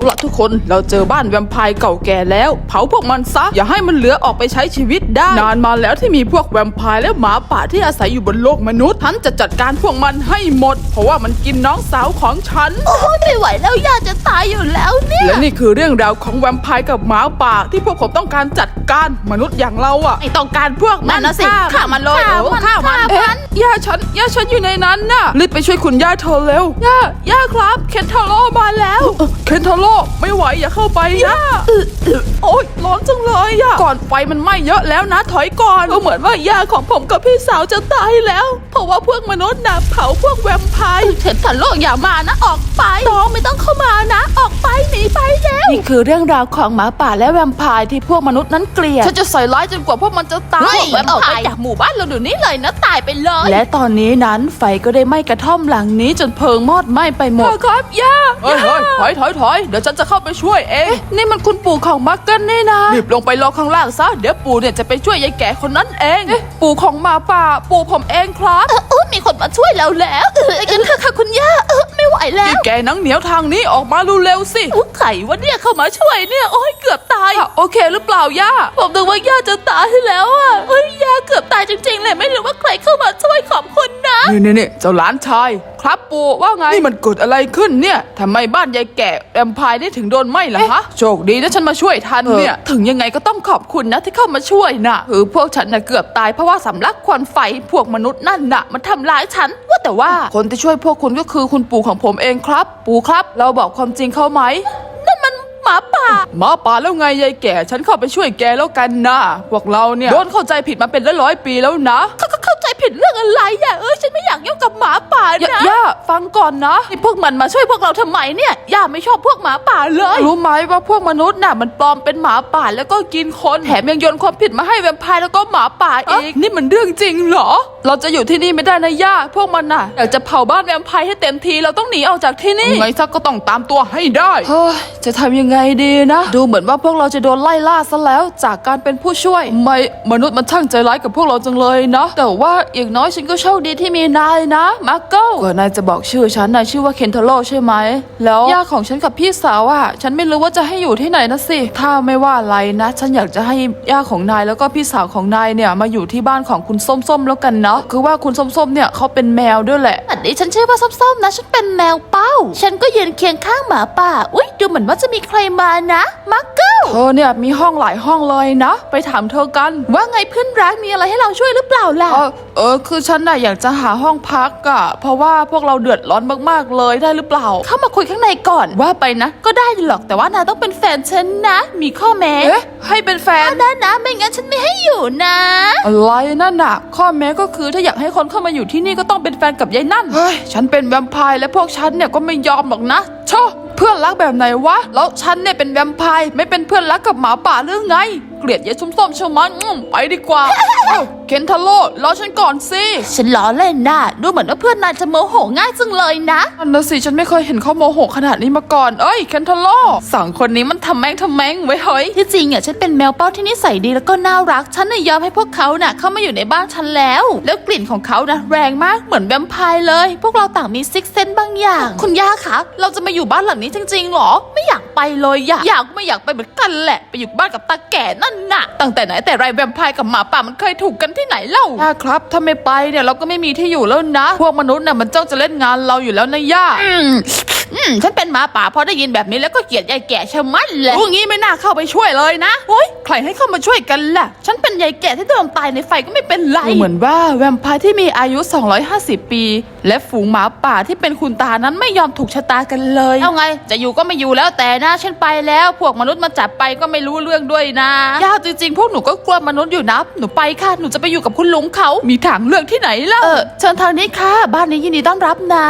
เอาละทุกคนเราเจอบ้านแวมไพร์เก่าแก่แล้ว เผาพวกมันซะ อย่าให้มันเหลือออกไปใช้ชีวิตได้ นานมาแล้วที่มีพวกแวมไพร์และหมาป่าที่อาศัยอยู่บนโลกมนุษย์ฉันจะจัดการพวกมันให้หมด เพราะว่ามันกินน้องสาวของฉัน โอ้ยไม่ไหวแล้วย่าจะตายอยู่แล้วเนี่ยและนี่คือเรื่องราวของแวมไพร์กับหมาป่าที่พวกผมต้องการจัดการมนุษย์อย่างเราอะไม่ต้องการพวกมันนั่นน่ะสิฆ่ามันเลยฆ่าเออมันฆ่ามันฆ่ามัน เอ๊ะย่าฉันย่าฉันอยู่ในนั้นน่ะรีบไปช่วยคุณย่าเธอเร็วย่าย่าครับ เคนทาโร่มาแล้วเออเคนทาโร่ไม่ไหวอย่าเข้าไปนะเออเออโอ๊ยร้อนจังเลยอะก่อนไฟมันไหม้เยอะแล้วนะถอยก่อนก็เหมือนว่าย่าของผมกับพี่สาวจะตายแล้ว เพราะว่าพวกมนุษย์น่ะเผาพวกแวมไพร์เห็นทันโลกอย่ามานะออกไปน้องไม่ต้องเข้ามานะ ออกไปหนีไปแล้วนี่คือเรื่องราวของหมาป่าและแวมไพร์ที่พวกมนุษย์นั้นเกลียดฉันจะใส่ร้ายจนกว่าพวกมันจะตายเฮ้ยออกไปจากหมู่บ้านเราเดี๋ยวนี้เลยนะตายไปเลยและตอนนี้นั้นไฟก็ได้ไหม้กระท่อมหลังนี้จนเพลิงมอดไหม้ไปหมด ครับย่าเฮ้ยเฮ้ยถอยถอยถอยเดี๋ยวฉันจะเข้าไปช่วยเองนี่มันคุณปู่ของมักกันนี่นะรีบลงไปรอข้างล่างซะเดี๋ยวปู่เนี่ยจะไปช่วยยายแก่คนนั้นเองปู่ของหมาป่า ปู่ผมเองครับ เออเออมีคนมาช่วยเราแล้วเออกันค่ะค่ะคุณย่าเออ ไม่ไหวแล้นี่วแกหนังเหนียวทางนี้ออกมาเร็วๆสิอุ๊ยไข่วะเนี่ยเข้ามาช่วยเนี่ยโอ้ยเกือบตายอะโอเคหรือเปล่าย่าผมนึกว่าย่าจะตายแล้วอะเฮ้ยย่าเกือบตายจริงๆเลยไม่รู้ว่าใครเข้ามาช่วยขอบคุณนะ นี่นี่นี่เจ้าหลานชาย ครับปู่ว่าไงนี่มันเกิดอะไรขึ้นเนี่ยทำไมบ้านยายแก่แอมพายนี่ถึงโดนไหม้ล่ะฮะโชคดีนะฉันมาช่วยทันเนี่ยถึงยังไงก็ต้องขอบคุณนะที่เข้ามาช่วยนะคือพวกฉันน่ะเกือบตายเพราะว่าสำลักควันไฟพวกมนุษย์นั่นน่ะมันทำร้ายฉันว่าแต่ว่าคนที่ช่วยพวกคุณก็คือคุณปู่ของผมเองครับ ปู่ครับ เราบอกความจริงเขาไหมนั่นมันหมาป่าหมาป่าแล้วไงยายแก่ ฉันเข้าไปช่วยแกแล้วกันนะพวกเราเนี่ยโดนเข้าใจผิดมาเป็นร้อยๆปีแล้วนะ เขาเข้าใจผิดเรื่องอะไรอะเออฉันไม่อยาก ฟังก่อนนะนี่พวกมันมาช่วยพวกเราทำไมเนี่ยย่าไม่ชอบพวกหมาป่าเลย รู้ไหมว่าพวกมนุษย์น่ะมันปลอมเป็นหมาป่าแล้วก็กินคนแถมยังโยนความผิดมาให้แวมไพร์แล้วก็หมาป่าอีกนี่มันเรื่องจริงเหรอ เราจะอยู่ที่นี่ไม่ได้นะย่าพวกมันน่ะอยากจะเผาบ้านแวมไพร์ให้เต็มทีเราต้องหนีออกจากที่นี่ไงซักก็ต้องตามตัวให้ได้ เฮ้ยจะทำยังไงดีนะ ดูเหมือนว่าพวกเราจะโดนไล่ล่าซะแล้วจากการเป็นผู้ช่วยไม่มนุษย์มันช่างใจร้ายกับพวกเราจังเลยนะ แต่ว่าอย่างน้อยฉันก็โชคดีที่มีนายนะมาร์โก้กว่านายจะบอกชื่อฉันนายชื่อว่าเคนทาโร่ใช่ไหม แล้วย่าของฉันกับพี่สาวอะฉันไม่รู้ว่าจะให้อยู่ที่ไหนนะสิ ถ้าไม่ว่าอะไรนะ ฉันอยากจะให้ย่าของนายแล้วก็พี่สาวของนายเนี่ยมาอยู่ที่บ้านของคุณส้มๆแล้วกันเนาะคือว่าคุณส้มๆเนี่ยเขาเป็นแมวด้วยแหละอันนี้ฉันชื่อว่าส้มๆนะ ฉันเป็นแมวเป้า ฉันก็ยืนเคียงข้างหมาป่า อุ้ยดูเหมือนว่าจะมีใครมานะมาร์เกิลเธอเนี่ยมีห้องหลายห้องเลยนะ ไปถามเธอกัน ว่าไงเพื่อนรักมีอะไรให้เราช่วยหรือเปล่าล่ะเออเออคือฉันน่ะอยากจะหาห้องพักอะเพราะว่าพวกเราเดือดร้อนมากๆเลยได้หรือเปล่า เข้ามาคุยข้างในก่อนว่าไปนะ ก็ได้หรอกแต่ว่านายต้องเป็นแฟนฉันนะ มีข้อแม้เอ๊ะให้เป็นแฟนนะนะไม่งั้นฉันไม่ให้อยู่นะ อะไรนั่นน่ะ ข้อแม้ก็คือถ้าอยากให้คนเข้ามาอยู่ที่นี่ก็ต้องเป็นแฟนกับยายนั่นเฮ้ยฉันเป็นแวมไพร์และพวกฉันเนี่ยก็ไม่ยอมหรอกนะชอเพื่อนรักแบบไหนวะแล้วฉันเนี่ยเป็นแวมไพร์ไม่เป็นเพื่อนรักกับหมาป่าหรือไง เกลียดยายส้มๆเชยวมันอื้อไปดีกว่าเอ้าเคนทาโร่รอฉันก่อนสิ ฉันล้อเล่นนะดูเหมือนว่าเพื่อนนายจะโมโหง่ายจังเลยนะ อันนะสิฉันไม่เคยเห็นเขาโมโหขนาดนี้มาก่อน เอ้ยเคนทาโร่สองคนนี้มันทำแม่งทำแม่งไว้เฮ้ย ที่จริงอะฉันเป็นแมวเป้าที่นิสัยดีแล้วก็น่ารัก ฉันน่ะยอมให้พวกเขาน่ะเข้ามาอยู่ในบ้านฉันแล้ว แล้วกลิ่นของเขานะแรงมากเหมือนแวมไพร์เลย พวกเราต่างมีซิกเซนบางอย่าง คุณย่าคะเราจะมาอยู่บ้านหลังนี้จริงๆหรอ ไม่อยากไปเลยอยากอยากไม่อยากไปเหมือนกันแหละ ไปอยู่บ้านกับตาแก่นั่นน่ะ ตั้งแต่ไหนแต่ไรแวมไพร์กับหมาป่ามันเคยถูกกันที่ไหนเล่าย่าครับ ถ้าไม่ไปเนี่ยเราก็ไม่มีที่อยู่แล้วนะ พวกมนุษย์เนี่ยมันจ้องจะเล่นงานเราอยู่แล้วนะย่า อืมอืมฉันเป็นหมาป่าพอได้ยินแบบนี้แล้วก็เกลียดยายแก่ชะมัดเลยพวกนี้ไม่น่าเข้าไปช่วยเลยนะโอ๊ยใครให้เข้ามาช่วยกันล่ะ ฉันเป็นยายแก่ที่โดนตายในไฟก็ไม่เป็นไร ดูเหมือนว่าแวมไพร์ที่มีอายุ 250 ปี และฝูงหมาป่าที่เป็นคุณตานั้นไม่ยอมถูกชะตากันเลย เอาไง จะอยู่ก็ไม่อยู่แล้วแต่นะ ฉันไปแล้ว พวกมนุษย์มาจับไปก็ไม่รู้เรื่องด้วยนะยากจริงๆ พวกหนูก็กลัวมนุษย์อยู่นะ หนูไปค่ะ หนูจะไปอยู่กับคุณลุงเขา มีทางเลือกที่ไหนเล่าเออเชิญทางนี้ค่ะ บ้านนี้ยินดีต้อนรับนะ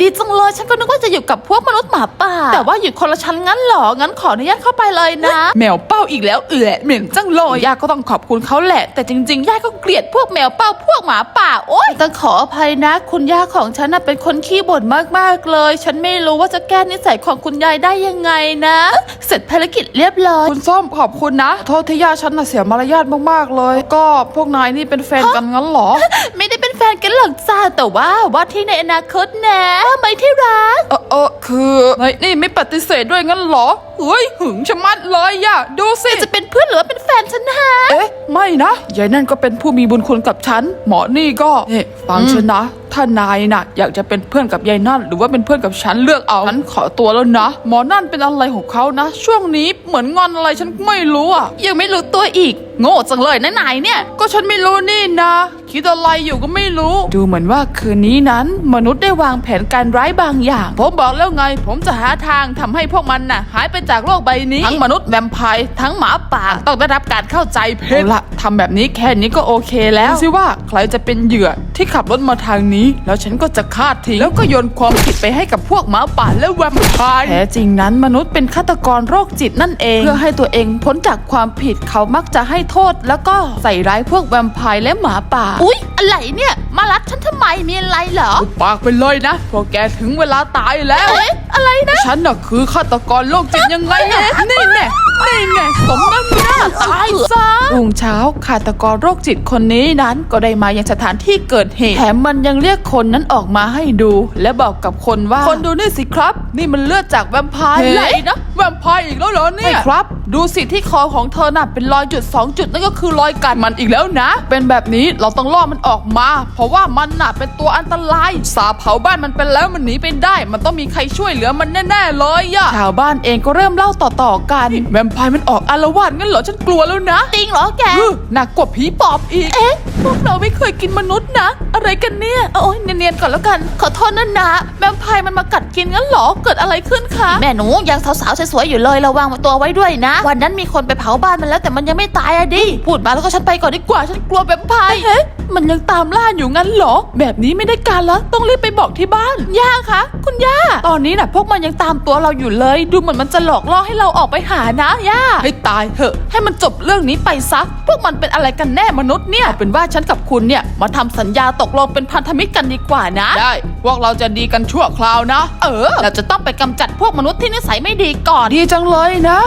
ดีจังเลย ฉันก็นึกว่าจะอยู่กับพวกมนุษย์หมาป่า แต่ว่าอยู่คนละชั้นงั้นเหรอ งั้นขออนุญาตเข้าไปเลยนะ แมวเป้าอีกแล้วเอือเหม็นจังเลยย่าก็ต้องขอบคุณเขาแหละ แต่จริงๆย่าก็เกลียดพวกแมวเป้าพวกหมาป่า โอ๊ยต้องขออภัยนะ คุณย่าของฉันน่ะเป็นคนขี้บ่นมากๆเลย ฉันไม่รู้ว่าจะแก้นิสัยของคุณยายได้ยังไงนะ เสร็จภารกิจเรียบร้อยคุณส้มขอบคุณนะ โทษที่ย่าฉันน่ะเสียมารยาทมากๆเลย ก็พวกนายนี่เป็นแฟนกันงั้นเหรอ ไม่ได้เป็นแฟนกันหรอกจ้าแต่ว่าว่าที่ในอนาคตนะไม่ที่รักเออเออ คือไอ้นี่ไม่ปฏิเสธด้วยงั้นเหรอ เฮ้ยหึงชะมัดเลยย่าดูสิจะเป็นเพื่อนหรือว่าเป็นแฟนฉันฮะ เอ๊ะ ไม่นะยายนั่นก็เป็นผู้มีบุญคุณกับฉัน หมอนี่ก็นี่ฟังฉันนะ ถ้านายน่ะ อยากจะเป็นเพื่อนกับยายนั่น หรือว่าเป็นเพื่อนกับฉันเลือกเอาฉันขอตัวแล้วนะ หมอนั่นเป็นอะไรของเขานะ ช่วงนี้เหมือนงอนอะไรฉันไม่รู้อะยังไม่รู้ตัวอีก โง่จังเลยนะนายเนี่ย ก็ฉันไม่รู้นี่นะ คิดอะไรอยู่ก็ไม่รู้ ดูเหมือนว่าคืนนี้นั้น มนุษย์ได้วางแผนการร้ายบางอย่าง ผมบอกแล้วไง ผมจะหาทางทำให้พวกมันน่ะ หายไปจากโลกใบนี้ ทั้งมนุษย์แวมไพร์ทั้งหมาป่าต้องได้รับการเข้าใจเพศละทำแบบนี้แค่นี้ก็โอเคแล้วดูสิว่าใครจะเป็นเหยื่อที่ขับรถมาทางนี้ แล้วฉันก็จะฆ่าทิ้งแล้วก็โยนความผิดไปให้กับพวกหมาป่าและแวมไพร์แท้จริงนั้นมนุษย์เป็นฆาตกรโรคจิตนั่นเอง เพื่อให้ตัวเองพ้นจากความผิดเขามักจะให้โทษ แล้วก็ใส่ร้ายพวกแวมไพร์และหมาป่า อุ๊ย อะไรเนี่ย มารัดฉันทำไมมีอะไรเหรอ ปากไปเลยนะพวกแกถึงเวลาตายแล้ว เอ๊ะอะไรนะ ฉันน่ะคือฆาตกรโรคจิตยังไงอะนี่แน่ นี่แน่สมน้ำหน้าตายซะรุ่งเช้าฆาตกรโรคจิตคนนี้นั้นก็ได้มายังสถานที่เกิดเหตุแถมมันยังเรียกคนนั้นออกมาให้ดู และบอกกับคนว่าคนดูนี่สิครับ นี่มันเลือดจากแวมไพร์เฮ้ยไหนนะแวมไพร์อีกแล้วเหรอเนี่ยครับ ดูสิที่คอของเธอน่ะเป็นรอยจุดสองจุดนั่นก็คือรอยกัดมันอีกแล้วนะ เป็นแบบนี้เราต้องล่อมันออกมา เพราะว่ามันน่ะเป็นตัวอันตราย สาเผาบ้านมันไปแล้วมันหนีไปได้ มันต้องมีใครช่วยเหลือมันแน่ๆเลยอะชาวบ้านเองก็เริ่มเล่าต่อๆกันแวมไพร์มันออกอารวาสงั้นเหรอฉันกลัวแล้วนะจริงเหรอแก ฮึหนักกว่าผีปอบอีก เอ๊ะ พวกเราไม่เคยกินมนุษย์นะ อะไรกันเนี่ย โอ้ยเนียนๆก่อนแล้วกัน ขอโทษนะนะแวมไพร์มันมากัดกินงั้นเหรอ เกิดอะไรขึ้นคะ แม่หนูยังสาวๆสวยๆอยู่เลยระวังตัวไว้ด้วยนะ วันนั้นมีคนไปเผาบ้านมันแล้วแต่มันยังไม่ตายอะดิ พูดมาแล้วก็ฉันไปก่อนดีกว่าฉันกลัวแวมไพร์เฮ้ย มันยังตามล่าอยู่งั้นเหรอ แบบนี้ไม่ได้การแล้วต้องรีบไปบอกที่บ้าน ย่าคะ คุณย่า ตอนนี้น่ะ พวกมันยังตามตัวเราอยู่เลย ดูเหมือนมันจะหลอกล่อให้เราออกไปหานะย่าให้ตายเถอะ ให้มันจบเรื่องนี้ไปซะ พวกมันเป็นอะไรกันแน่มนุษย์เนี่ย เป็นว่าฉันกับคุณเนี่ยมาทำสัญญาตกลงเป็นพันธมิตรกันดีกว่านะ ได้ พวกเราจะดีกันชั่วคราวนะ เออ เราจะต้องไปกำจัดพวกมนุษย์ที่นิสัยไม่ดีก่อน ดีจังเลยนะ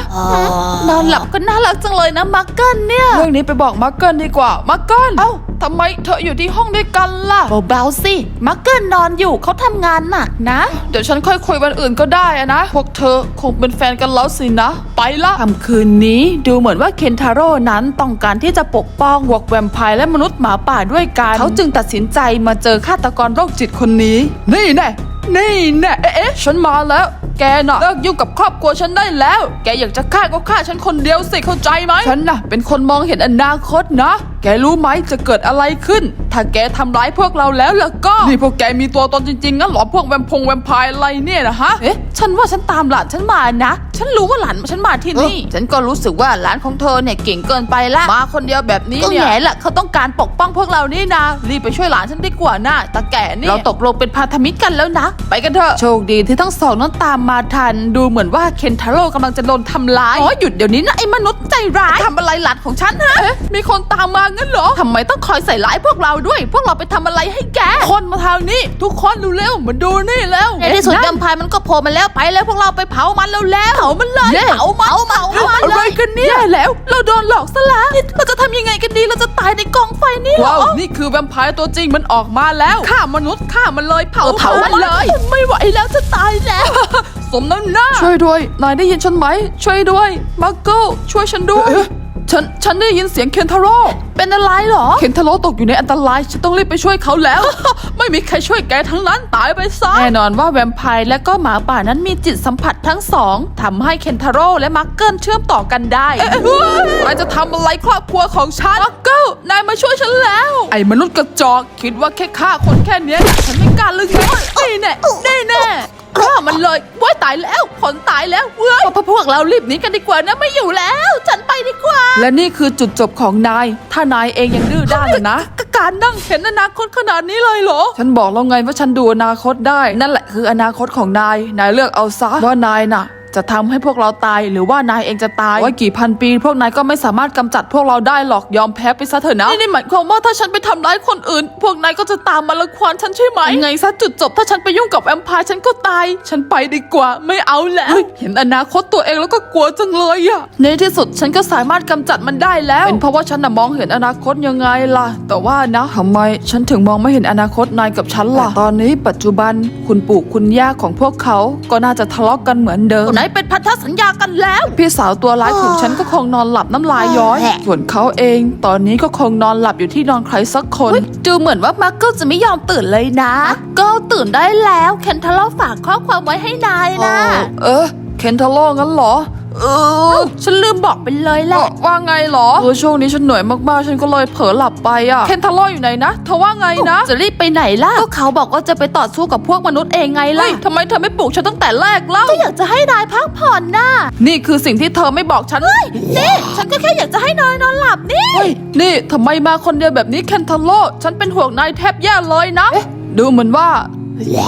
นอนหลับก็น่ารักจังเลยนะมักเกิลเนี่ย เรื่องนี้ไปบอกมักเกิลดีกว่า มักเกิลเอ้า ทำไมเธออยู่ที่ห้องด้วยกันล่ะเบาๆสิมักเกิลนอนอยู่เขาทำงานหนักนะ เดี๋ยวฉันค่อยคุยวันอื่นก็ได้อะนะ พวกเธอคงเป็นแฟนกันแล้วสินะ ไปละค่ำคืนนี้ดูเหมือนว่าเคนทาโร่นั้นต้องการที่จะปกป้องพวกแวมไพร์และมนุษย์หมาป่าด้วยกันเขาจึงตัดสินใจมาเจอฆาตกรโรคจิตคนนี้ นี่แน่นี่แน่เอ๊ะเอ๊ะฉันมาแล้วแกน่ะเลิกยุ่งกับครอบครัวฉันได้แล้ว แกอยากจะฆ่าก็ฆ่าฉันคนเดียวสิเข้าใจไหม ฉันน่ะเป็นคนมองเห็นอนาคตนะ แกรู้ไหมจะเกิดอะไรขึ้นถ้าแกทำร้ายพวกเราแล้วล่ะก็ นี่พวกแกมีตัวตนจริงๆงั้นเหรอพวกแวมพงแวมไพร์อะไรเนี่ยนะฮะ เอ๊ะ ฉันว่าฉันตามหลานฉันมานะ ฉันรู้ว่าหลานฉันมาที่นี่ ฉันก็รู้สึกว่าหลานของเธอเนี่ยเก่งเกินไปละ มาคนเดียวแบบนี้ก็เนี่ยแง่ละเขาต้องการปกป้องพวกเรานี่นะ รีบไปช่วยหลานฉันดีกว่านะตาแก่นี่ เราตกลงเป็นพันธมิตรกันแล้วนะ ไปกันเถอะ โชคดีที่ทั้งสองนั้นตามมาทัน ดูเหมือนว่าเคนทาโร่กำลังจะโดนทำร้าย อ๋อหยุดเดี๋ยวนี้นะไอ้มนุษย์ใจร้ายทำอะไรหลานของฉันฮะเอ๊ะมีคนตามมางั้นเหรอทำไมต้องคอยใส่ร้ายพวกเราด้วย พวกเราไปทำอะไรให้แก คนมาทางนี้ ทุกคนดูเร็วมาดูนี่แล้วในที่สุดแวมไพร์มันก็โผล่มาแล้วไปแล้วพวกเราไปเผามันแล้วแล้วเผามันเลยเผามันเผามันอะไรเลยกันเนี่ยแย่แล้ว เราโดนหลอกซะแล้วนี่เราจะทำยังไงกันดีเราจะตายในกองไฟนี่เหรอว้าวนี่คือแวมไพร์ตัวจริงมันออกมาแล้วฆ่ามนุษย์ฆ่ามันเลยเผาเออเผามันเลยทนไม่ไหวแล้วจะตายแล้ว สมน้ำหน้า ช่วยด้วย นายได้ยินฉันไหม ช่วยด้วยมาร์เกิลช่วยฉันด้วย ฉัน ฉันได้ยินเสียงเคนทาโร่ เป็นอะไรเหรอ เคนทาโร่ตกอยู่ในอันตราย ฉันต้องรีบไปช่วยเขาแล้ว ไม่มีใครช่วยแกทั้งนั้นตายไปซะ แน่นอนว่าแวมไพร์และก็หมาป่านั้นมีจิตสัมผัสทั้งสองทำให้เคนทาโร่และมาร์เกิลเชื่อมต่อกันได้นายจะทำอะไรครอบครัวของฉันมาร์เกิลนายมาช่วยฉันแล้ว ไอ้มนุษย์กระจอก คิดว่าแค่ฆ่าคนแค่เนี้ยฉันไม่กล้าลึกเลยนี่แน่นี่แน่ฆ่ามันเลยว้ายตายแล้วผลตายแล้วเว้ยพวกพวกเรารีบหนีกันดีกว่านะไม่อยู่แล้ว ฉันไปดีกว่า และนี่คือจุดจบของนาย ถ้านายเองยังดื้อด้านนะ การนั่งเห็นอนาคตขนาดนี้เลยเหรอ ฉันบอกแล้วไงว่าฉันดูอนาคตได้ นั่นแหละคืออนาคตของนาย นายเลือกเอาซะว่านายน่ะ จะทำให้พวกเราตายหรือว่านายเองจะตายว่ากี่พันปี พวกนายก็ไม่สามารถกำจัดพวกเราได้หรอกยอมแพ้ไปซะเถอะนะนี่นี่หมายความว่าถ้าฉันไปทำร้ายคนอื่น พวกนายก็จะตามมาลังควานฉันใช่ไหมไงซะจุดจบถ้าฉันไปยุ่งกับแวมพร์ฉันก็ตาย ฉันไปดีกว่าไม่เอาแล้วเห็นอนาคตตัวเองแล้วก็กลัวจังเลยอะในที่สุดฉันก็สามารถกำจัดมันได้แล้วเป็นเพราะว่าฉันน่ะมองเห็นอนาคตยังไงล่ะ แต่ว่านะทำไมฉันถึงมองไม่เห็นอนาคตนายกับฉันล่ะตอนนี้ปัจจุบันคุณปู่คุณย่าของพวกเขาก็น่าจะทะเลาะกันเหมือนเดิมนเป็นพันธสัญญากันแล้ว พี่สาวตัวร้ายของฉันก็คงนอนหลับน้ำลายย้อยแหะส่วนเขาเอง ตอนนี้ก็คงนอนหลับอยู่ที่นอนใครสักคนเฮ้ยดูเหมือนว่ามาร์เกิลจะไม่ยอมตื่นเลยนะก็ตื่นได้แล้ว เคนทาโร่ฝากข้อความไว้ให้นายนะ เออ เคนทาโร่งั้นเหรอ เออ ฉันลืมบอกไปเลยแหละ ว่าไงเหรอ เออช่วงนี้ฉันเหนื่อยมากๆ ฉันก็เลยเผลอหลับไปอะ เคนทาโร่อยู่ไหนนะ เธอว่าไงนะ จะรีบไปไหนล่ะ ก็เขาบอกว่าจะไปต่อสู้กับพวกมนุษย์เองไงล่ะ เฮ้ยทำไมเธอไม่ปลุกฉันตั้งแต่แรกเล่า ก็อยากจะให้นายพักผ่อนน่ะ นี่คือสิ่งที่เธอไม่บอกฉัน นี่ฉันก็แค่อยากจะให้นายนอนหลับนี่ เฮ้ย นี่ทำไมมาคนเดียวแบบนี้เคนทาโร่ฉันเป็นห่วงนายแทบแย่เลยนะ ดูเหมือนว่า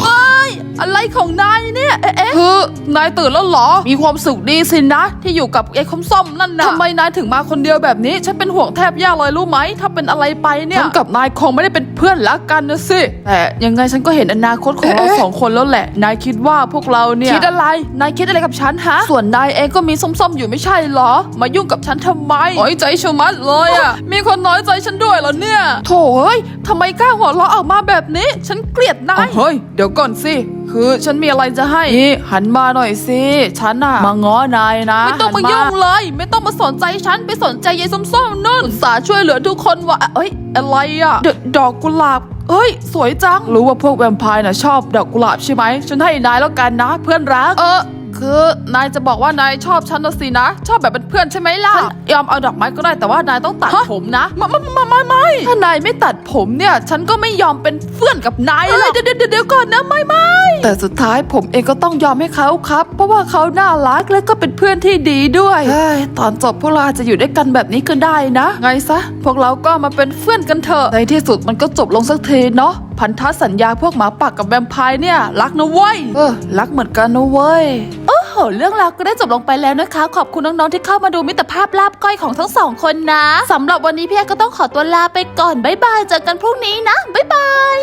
เฮ้ย อะไรของนายเนี่ยเอ๊ะเอ๊ะคือนายตื่นแล้วเหรอ มีความสุขดีสินะ ที่อยู่กับไอ้คมส้มนั่นนะทำไมนายถึงมาคนเดียวแบบนี้ ฉันเป็นห่วงแทบแย่เลยรู้ไหม ถ้าเป็นอะไรไปเนี่ย ฉันกับนายคงไม่ได้เป็นเพื่อนรักกันนะสิ แต่ยังไงฉันก็เห็นอนาคตของเราสองคนแล้วแหละ นายคิดว่าพวกเราเนี่ย คิดอะไร นายคิดอะไรกับฉันฮะ ส่วนนายเองก็มีส้มๆอยู่ไม่ใช่เหรอ มายุ่งกับฉันทำไมน้อยใจชะมัดเลยอะ มีคนน้อยใจฉันด้วยเหรอเนี่ย โถเฮ้ยทำไมกล้าหัวเราะออกมาแบบนี้ ฉันเกลียดนาย เฮ้ย เดี๋ยวก่อนสิ คือฉันมีอะไรจะให้นี่หันมาหน่อยสิ ฉันอะมาง้อนายนะไม่ต้องมายุ่งเลย ไม่ต้องมาสนใจฉันไปสนใจยายส้มๆนั่นอุตส่าห์ช่วยเหลือทุกคนว่ะเอ้ย อะไรอะดดอกกุหลาบเอ้ย สวยจัง รู้ว่าพวกแวมไพร์น่ะชอบดอกกุหลาบใช่ไหม ฉันให้นายแล้วกันนะเพื่อนรัก เออ คือนายจะบอกว่านายชอบฉันนะสินะ ชอบแบบเป็นเพื่อนใช่ไหมล่ะฉันยอมเอาดอกไม้ก็ได้แต่ว่านายต้องตัดผมนะไม่ไม่ไม่ไม่ไม่ถ้านายไม่ตัดผมเนี่ย ฉันก็ไม่ยอมเป็นเพื่อนกับนายเลยเดี๋ยวเดี๋ยวเดี๋ยวก่อนนะไม่ไม่แต่สุดท้ายผมเองก็ต้องยอมให้เขาครับ เพราะว่าเขาน่ารักและก็เป็นเพื่อนที่ดีด้วยเฮ้ยตอนจบพวกเราอาจจะอยู่ด้วยกันแบบนี้ก็ได้นะ ไงซะพวกเราก็มาเป็นเพื่อนกันเถอะในที่สุดมันก็จบลงสักทีเนาะพันธสัญญาพวกหมาปักกับแวมไพร์เนี่ย รักนะเว้ยเออรักเหมือนกันนะเว้ย โห เรื่องราวก็ได้จบลงไปแล้วนะคะ ขอบคุณน้องๆที่เข้ามาดูมิตรภาพลาบก้อยของทั้งสองคนนะสำหรับวันนี้พี่แอก็ต้องขอตัวลาไปก่อนบ๊ายบายเจอกันพรุ่งนี้นะบ๊ายบาย